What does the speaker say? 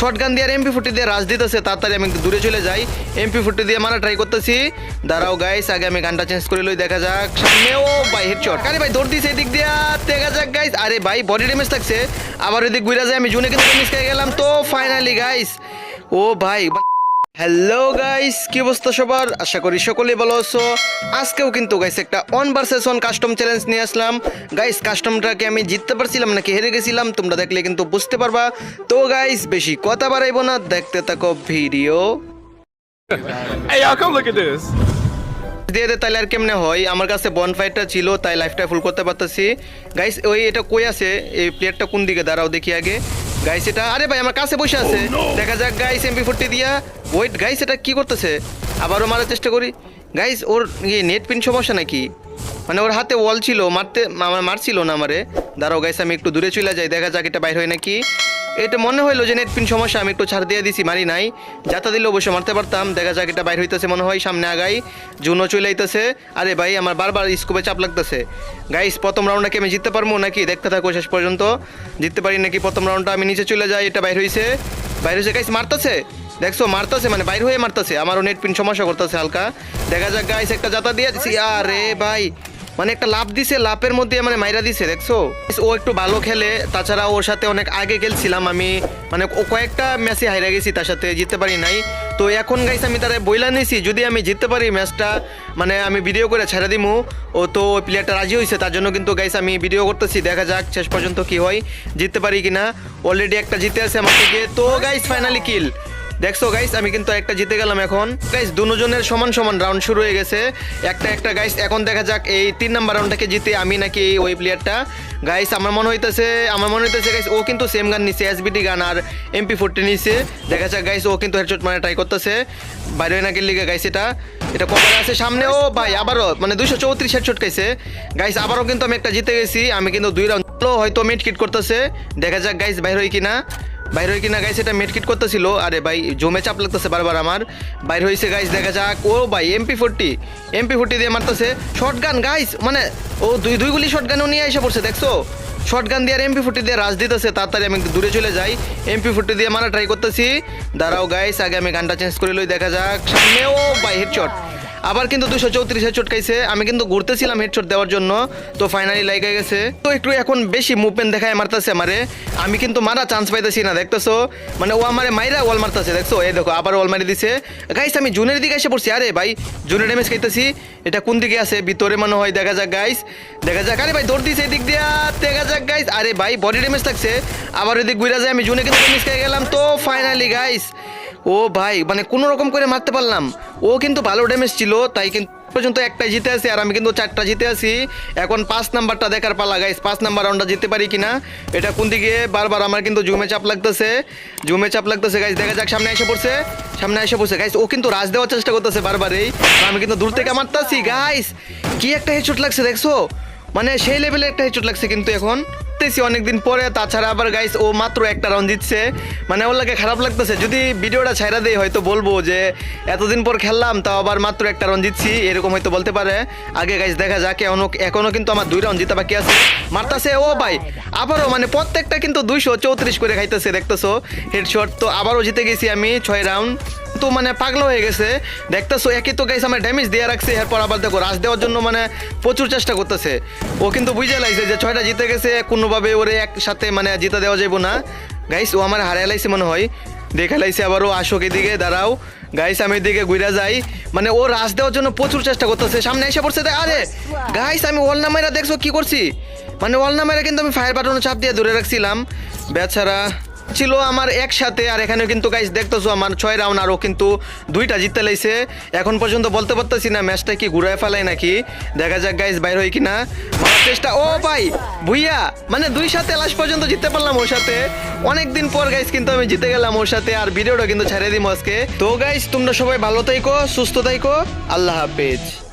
Short gun দিয়ে আর MP ফুটি দিয়ে রাজ দিতেছে, তাড়াতাড়ি আমি দূরে চলে যাই। এমপি ফুটি দিয়ে মারা ট্রাই করতেছি। দাঁড়াও গাইস আগে আমি গানটা চেঞ্জ করে লই, দেখা যাক। সামনে ও ভাই হেডশট আরে ভাই, দৌড় দিছে এদিক দিয়া, দেখা যাক গাইস আরে ভাই বডি ড্যামেজ থাকছে আবার এদিক ঘুরে যায় আমি জুনে কিন্তু মিস খেয়ে গেলাম। তো ফাইনালি গাইস ও ভাই হ্যালো গাইস কি অবস্থা সবার? আশা করি সকলে ভালো আছো। আজকেও কিন্তু গাইস একটা one versus one custom challenge নিয়ে আসলাম। গাইস কাস্টমটাকে আমি জিততে পারছিলাম নাকি হেরে গেছিলাম তোমরা দেখলে কিন্তু বুঝতে পারবা। তো গাইস বেশি কথা বাড়াইবো না দেখতে থাকো ভিডিও. দিয়ে দে তাহলে আর কেমনে হয়? আমার কাছে বন ফাইটটা ছিল তাই লাইফটা ফুল করতে পারতেছি। গাইস ওই এটা কই আছে? এই প্লেয়ারটা কোন দিকে? দাঁড়াও দেখি আগে। গাইস এটা আরে ভাই আমার কাছে বসে আছে। দেখা যাক গাইস এমপি ফোরটি দিয়া ওয়েট গাইস এটা কি করতেছে? আবারও মারার চেষ্টা করি। গাইস ওর ইয়ে নেট পিন সমস্যা নাকি? মানে ওর হাতে ওয়াল ছিল মারতে আমার মারছিল না আমারে। দাঁড়াও গাইস আমি একটু দূরে চলে যাই দেখা যাক এটা বাইর হয় নাকি। এটা মনে হইল যে নেট পিন সমস্যা, আমি একটু ছাড় দিয়ে দিছি মারি নাই। যাতা দিলে অবশ্যই মারতে পারতাম। দেখা যাক এটা বাইর হইতেছে মনে হয়, সামনে আগাই। জুনো চলে আইতেছে। আরে ভাই, আমার বারবার স্কোপে চাপ লাগতেছে। গাইস প্রথম রাউন্ডটা কি আমি জিততে পারব নাকি? দেখতে থাকো শেষ পর্যন্ত। জিততে পারি নাকি প্রথম রাউন্ডটা আমি নিচে চলে যাই, এটা বাইর হইছে। বাইর হইছে গাইস মারতেছে? দেখছ, মারতেছে মানে বাইর হয়ে মারতেছে। আমারও নেট পিন সমস্যা করতেছে হালকা। দেখা যাক গাইস একটা যাতা দিয়ে দিছি। আরে ভাই মানে একটা লাভ দিছে লাভের মধ্যে মানে মাইরা দিছে, দেখছ? ও একটু ভালো খেলে, তাছাড়া ওর সাথে অনেক আগে খেলছিলাম আমি। মানে ও কয়েকটা ম্যাচে হাইরা গেছি, তার সাথে জিততে পারি নাই। তো এখন গাইস আমি তারা বইলা নিয়েছি যদি আমি জিততে পারি ম্যাচটা মানে আমি ভিডিও করে ছেড়ে দিমু। ও তো ওই প্লেয়ারটা রাজি হয়েছে তার জন্য কিন্তু গাইস আমি ভিডিও করতেছি, দেখা যাক শেষ পর্যন্ত কি হয়, জিততে পারি কিনা। অলরেডি একটা জিতে আছে আমার থেকে তো গাইস ফাইনালি কিল দেখছ গাইস আমি কিন্তু একটা জিতে গেলাম এখন। গাইস দুজনের সমান সমান রাউন্ড শুরু হয়ে গেছে। একটা একটা গাইস এখন দেখা যাক এই তিন নাম্বার রাউন্ডটাকে জিতে আমি নাকি ওই প্লেয়ারটা গাইস আমার মনে হইতেছে, আমার মনে হইতেছে গাইস ও কিন্তু সেম গান নিছে এসবিডি গান আর এমপি ফোরটি নিছে। দেখা যাক গাইস ও কিন্তু হেডশট মানে ট্রাই করতেছে। বাইরে নাকি লিগে গাইস এটা এটা কপালে আছে সামনে। ও ভাই, আবারও মানে দুইশো চৌত্রিশ হেডশট খাইছে। গাইস আবারও কিন্তু আমি একটা জিতে গেছি। আমি কিন্তু দুই রাউন্ড হয়তো মিট কিট করতেছে। দেখা যাক গাইস বাইর হয় কিনা। বাইর হয়ে কিনা গাইস এটা মেডকিট করতেছিল। আরে ভাই, জমে চাপ লাগতেছে বারবার আমার। বাইর হয়েছে গাইস দেখা যাক। ও ভাই এমপি ফোরটি এমপি ফোরটি দিয়ে মারতেছে। শর্ট গান গাইস মানে ও দুই দুই গুলি শর্ট গানও নিয়ে এসে পড়ছে, দেখছ? শর্ট গান দিয়ে আর এমপি ফোরটি দিয়ে রাজ দিতেছে, তাড়াতাড়ি আমি দূরে চলে যাই। এমপি ফোরটি দিয়ে মারা ট্রাই করতেছি। দাঁড়াও গাইস আগে আমি গানটা চেঞ্জ করে লই, দেখা যাক। সামনে, ও ভাই হেডশট আবার কিন্তু দুশো চৌত্রিশ হেডশট খাইছে। আমি কিন্তু ঘুরতেছিলাম হেডশট দেওয়ার জন্য, তো ফাইনালি লাইকে গেছে। তো একটু এখন বেশি মুভমেন্ট দেখায় মারতেছে আমারে। আমি কিন্তু মারা চান্স পাইতেছি না, দেখতেছো? মানে ও আমারে মাইরা ওয়াল মারতেছে, দেখছ? এই দেখো, আবার ওয়াল মারি দিছে। গাইস আমি জুনের দিকে এসে পড়ছি, আরে ভাই জুনের ড্যামেজ খাইতেছি। এটা কোন দিকে আছে? ভিতরে মনে হয়, দেখা যাক গাইস দেখা যাক, আরে ভাই, দৌড় দিছে এই দিক দিয়া, দেখা যাক গাইস আরে ভাই বডি ড্যামেজ লাগছে। আবার এদিক ঘুরে যায়, আমি জুনে কিন্তু ড্যামেজ খেয়ে গেলাম। তো ফাইনালি গাইস ও ভাই মানে কোনো রকম করে মারতে পারলাম। ও কিন্তু ভালো ড্যামেজ ছিল, তাই কিন্তু পর্যন্ত একটাই জিতে আছি, আর আমি কিন্তু চারটা জিতে আছি। এখন পাঁচ নাম্বারটা দেখার পালা গাইস পাঁচ নাম্বার রাউন্ডটা জিতে পারি কিনা? এটা কোন দিকে? বারবার আমার কিন্তু জুমে চাপ লাগতেছে। জুমে চাপ লাগতেছে গাইস দেখা যাক, সামনে এসে পড়ছে। সামনে এসে পড়ছে গাইস ও কিন্তু রাজ দেওয়ার চেষ্টা করতেছে বারবারই আর আমি কিন্তু দূর থেকে মারতাছি গাইস কি একটা হেডশট লাগছে, দেখছ? মানে সেই লেভেলে একটা হেডশট লাগছে কিন্তু এখন। দেখতেছি অনেকদিন পরে, তাছাড়া আবার গাইস ও মাত্র একটা রাউন্ড জিতছে। মানে ওর লাগে খারাপ লাগতেছে। যদি ভিডিওটা ছাইরা দেই, হয়তো বলব যে, এতদিন পর খেললাম, তাও আবার মাত্র একটা রাউন্ড জিতছি, এরকম হয়তো বলতে পারে। আগে গাইস দেখা যাক, এখনও এখনও কিন্তু আমার দুই রাউন্ড জিতা বাকি আছে। মারতাছে, ও ভাই, আবারও মানে প্রত্যেকটা কিন্তু দুইশো চৌত্রিশ করে খাইতেছে, দেখতেছো। হেডশট তো আবারও জিতে গেছি আমি ছয় রাউন্ড তো মানে পাগলা হয়ে গেছে। দেখতেছো একই তো গাইস আমার ড্যামেজ দিয়ে রাখছে, এরপর আবার দেখো রাশ দেওয়ার জন্য মানে প্রচুর চেষ্টা করতেছে। ও কিন্তু বুঝে লাইছে যে ছয়টা জিতে গেছে, কোনোভাবে ওরে একসাথে মানে জিতে দেওয়া যাব না। গাইস ও আমার হারাই লাইছে মনে হয়। দেখে লাইছে আবার ও আসো দিকে দাঁড়াও। গাইস আমি এদিকে ঘুরে যাই। মানে ও রাশ দেওয়ার জন্য প্রচুর চেষ্টা করতেছে। সামনে এসে পড়ছে আরে! গাইস আমি ওয়াল নামাইরা দেখছ কি করছি? মানে ওয়াল নামাইরা কিন্তু আমি ফায়ার বাটনে চাপ দিয়ে ধরে রাখছিলাম। বেচারা ছিল আমার একসাথে, আর এখানে কিন্তু গাইস দেখতেছো আমার ছয় রাউন্ড আরও কিন্তু দুইটা জিততে লাইছে। এখন পর্যন্ত বলতে পারতেছি না ম্যাচটা কি ঘুরায় ফেলাই নাকি? দেখা যাক গাইস বাইর হয় কিনা। চেষ্টা, ও ভাই, ভুইয়া মানে দুই সাথে লাস্ট পর্যন্ত জিততে পারলাম ওর সাথে। অনেক দিন পর গাইস কিন্তু আমি জিতে গেলাম ওর সাথে, আর ভিডিওটা কিন্তু ছেড়ে দিম আজকে। তো গাইস তোমরা সবাই ভালো থাইকো, সুস্থ থাইকো, আল্লাহ হাফেজ.